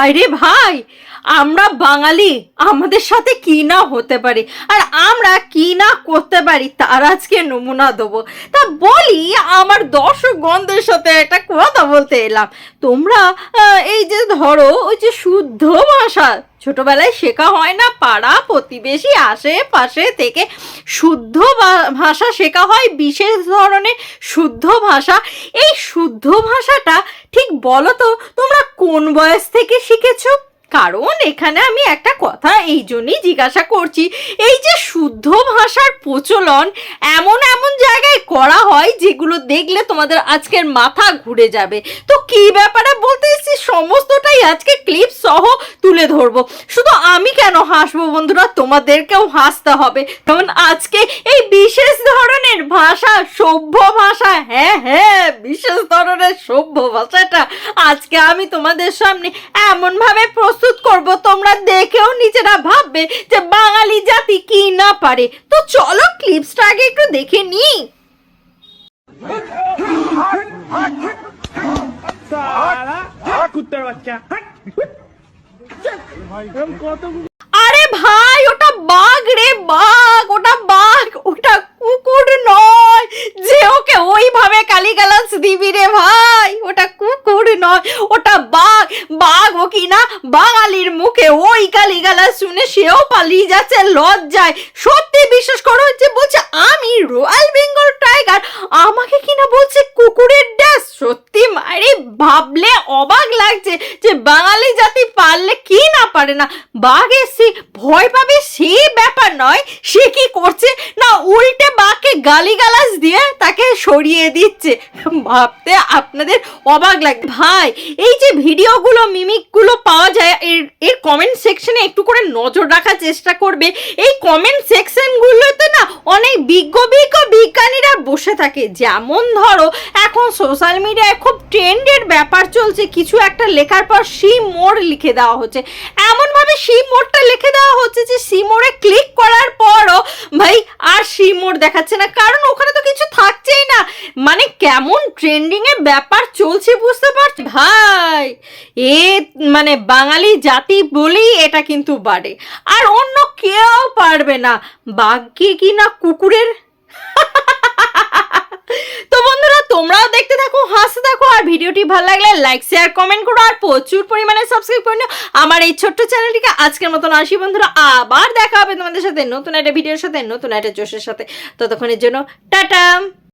আরে ভাই, আমরা বাঙালি, আমাদের সাথে কি না হতে পারে? আর আমরা কি না করতে পারি, তার আজকে নমুনা দেবো। তা বলি, আমার দর্শক গন্ধের সাথে একটা কথা বলতে এলাম। তোমরা এই যে ধরো, ওই যে শুদ্ধ ভাষা, ছোটবেলায় শেখা হয় না, পাড়া, প্রতিবেশী, আশেপাশে থেকে শুদ্ধ ভাষা শেখা হয়, বিশেষ ধরনের শুদ্ধ ভাষা। এই শুদ্ধ ভাষাটা ঠিক বলো তো, তোমরা কোন বয়স থেকে শিখেছো? কারণ এখানে আমি একটা কথা এই জন্যই জিজ্ঞাসা করছি, এই যে শুদ্ধ ভাষার প্রচলন এমন এমন জায়গায় করা হয় যেগুলো দেখলে তোমাদের আজকের মাথা ঘুরে যাবে। তো কি ব্যাপারে বলতে সমস্তটাই আজকে ক্লিপ সহ তুলে ধরবো। শুধু আমি কেন হাসবো বন্ধুরা? তোমাদেরকেও হাসতে হবে। কারণ আজকে এই বিশেষ ধরনের ভাষা, সভ্য ভাষা হ্যাঁ হ্যাঁ বিশেষ ধরনের সভ্য ভাষাটা আজকে আমি তোমাদের সামনে এমন ভাবে প্রস্তুত করব, তোমরা দেখেও নিজেরা ভাববে যে বাঙালি জাতি কি না পারে। তো চলো ক্লিপসটা আগে একটু দেখে নিই। কুত্তার বাচ্চা। কত আরে ভাই ওটা বাঘ রে বাঘ ওটা বাঘ ওটা কুকুর নয়। যে ওকে ওইভাবে কালিগালাজ দিবি রে ভাই ওটা কুকুর নয় ওটা বাঘ। বাঘ ও কি না বাঙালির মুখে ওই গালিগালাজ শুনে সেও পালিয়ে যাচ্ছে লজ্জায়। সত্যি বিশ্বাস করো যে বলছে আমি রয়্যাল বেঙ্গল টাইগার আমাকে কিনা বলছে কুকুরের ড্যাস সত্যি মারে ভাবলে অবাক লাগছে যে বাঙালি জাতি পারলে কি না পারে না। বাঘ এসে ভয় পাবে সে ব্যাপার নয়, সে কি করছে? না, উল্টে বাঘকে গালিগালাজ দিয়ে তাকে সরিয়ে দিচ্ছে। ভাবতে আপনাদের অবাক লাগে ভাই, এই যে ভিডিওগুলো, মিমিকগুলো পাওয়া যায়, এর এর কমেন্ট সেকশনে একটু করে নজর রাখার চেষ্টা করবে। এই কমেন্ট সেকশনগুলোতে না অনেক বিজ্ঞ বিজ্ঞানীরা বসে থাকে। যেমন ধরো, এখন সোশ্যাল মিডিয়ায় খুব ট্রেন্ডের ব্যাপার চলছে, কিছু একটা লেখার পর সি মোড় লিখে দেওয়া হচ্ছে। এমনভাবে সি মোড়টা লিখে দেওয়া হচ্ছে যে সি মোড়ে ক্লিক করার পরও ভাই আর সি মোড় দেখাচ্ছে না। কারণ ওখানে তো কিছু থাকছেই না। মানে কেমন ট্রেন্ডিং এর ব্যাপার চলছে বুঝতে পারছি ভাই, এ মানে বাঙালি জাতি বলেই এটা কিন্তু বাড়ে। আর অন্য কেউ পারবে না। বাঘকে কি না কুকুরের? তোমরাও দেখতে থাকো, হাসতে থাকো, আর ভিডিওটি ভালো লাগলে লাইক শেয়ার কমেন্ট করো, আর প্রচুর পরিমাণে সাবস্ক্রাইব করে নিও। আমার এই ছোট্ট চ্যানেলটিকে আজকের মতন আসি, বন্ধুরা। আবার দেখা হবে তোমাদের সাথে নতুন একটা ভিডিওর সাথে, নতুন একটা জোশের সাথে। ততক্ষণের জন্য, টাটা!